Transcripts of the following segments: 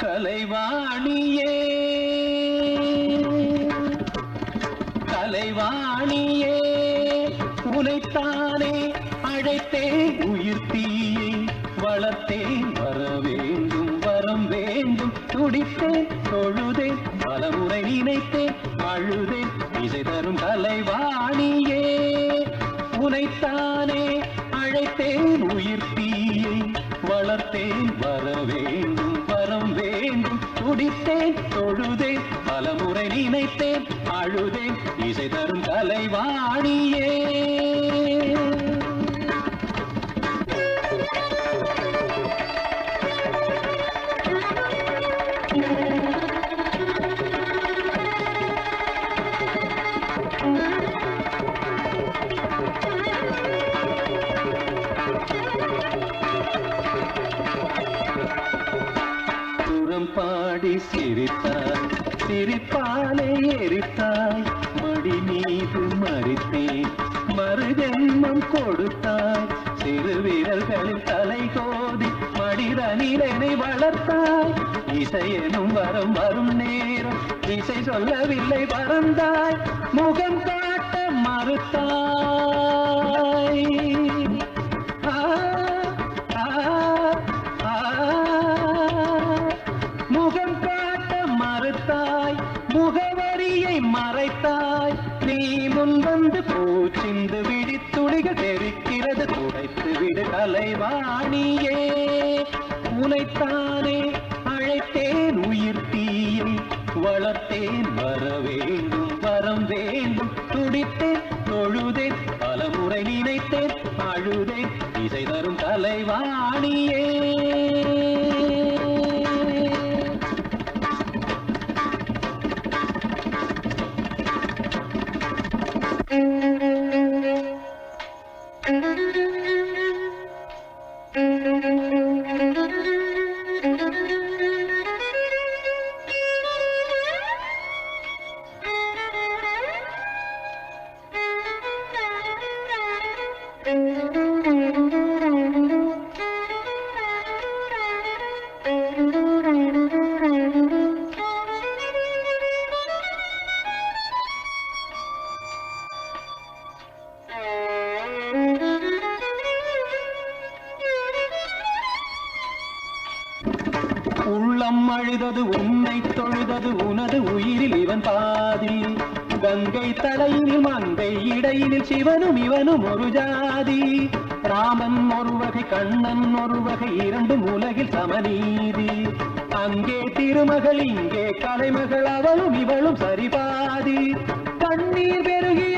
கலைவாணியே. கலைவாணியே உனைத்தானே அழைத்தேன் உயிர் தீயை வளர்த்தேன் வரவேண்டும். வேண்டும் துடித்தேன் தொழுதேன் பலமுறை நினைத்தேன் அழுதேன் இசை தரும் தலைவாணியே. உனைத்தானே அழைத்தேன் உயிர் தீயை வளர்த்தேன் வர வேண்டும் வரம் வேண்டும். துடித்தேன் தொழுதேன் பலமுறை நினைத்தேன் அழுதேன் இசை தரும் தலைவாணியே. புறம் பாடி சிரித்தாய் சிரிப்பாலே எரித்தாய் மடி மீது மறித்தேன் மறுஜென்மம் கொடுத்தாய் சிறு வீரர்களின் தலை கோதி மடிதனிலனை வளர்த்தாய். இசையெனும் வரம் வரும் நேரம் இசை சொல்லவில்லை பறந்தாய் முகம் காட்ட மறுத்தாய். மறைத்தாய். நீ முன் வந்து பூச்சிந்து விடி துளிகள் தெரிக்கிறது துடைத்து விடு கலைவாணியே உனைத்தானே அழைத்தேன் உயிர் தீயை வளர்த்தேன் வர வேண்டும் வரம் வேண்டும். துடித்தேன் தொழுதேன் பலமுறை நினைத்தேன். அழுதேன் இசை தரும் கலைவாணியே Mm-hmm. உள்ளம் அழுதது உன்னை தொழுதது உனது உயிரில் இவன் பாதி. கங்கை தலையினில் மங்கை இடையினில் சிவனும் இவனும் ஒரு ஜாதி. ராமன் ஒரு வகை கண்ணன் ஒரு வகை இரண்டும் உலகில் சமநீதி. அங்கே திருமகள் இங்கே கலைமகள் அவளும் இவளும் சரிபாதி. கண்ணீர் பெருகிய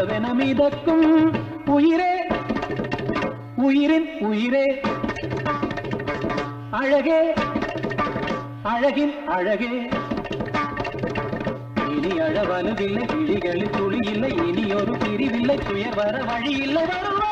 அழகிய மிதக்கும் உயிரே உயிரின் உயிரே. அழகே அழகின் அழகே. இனி அழவலுவில்லை கிளிகளில் துளி இல்லை இனி ஒரு பிரிவில்லை துயர் வர வழி இல்லை வருவா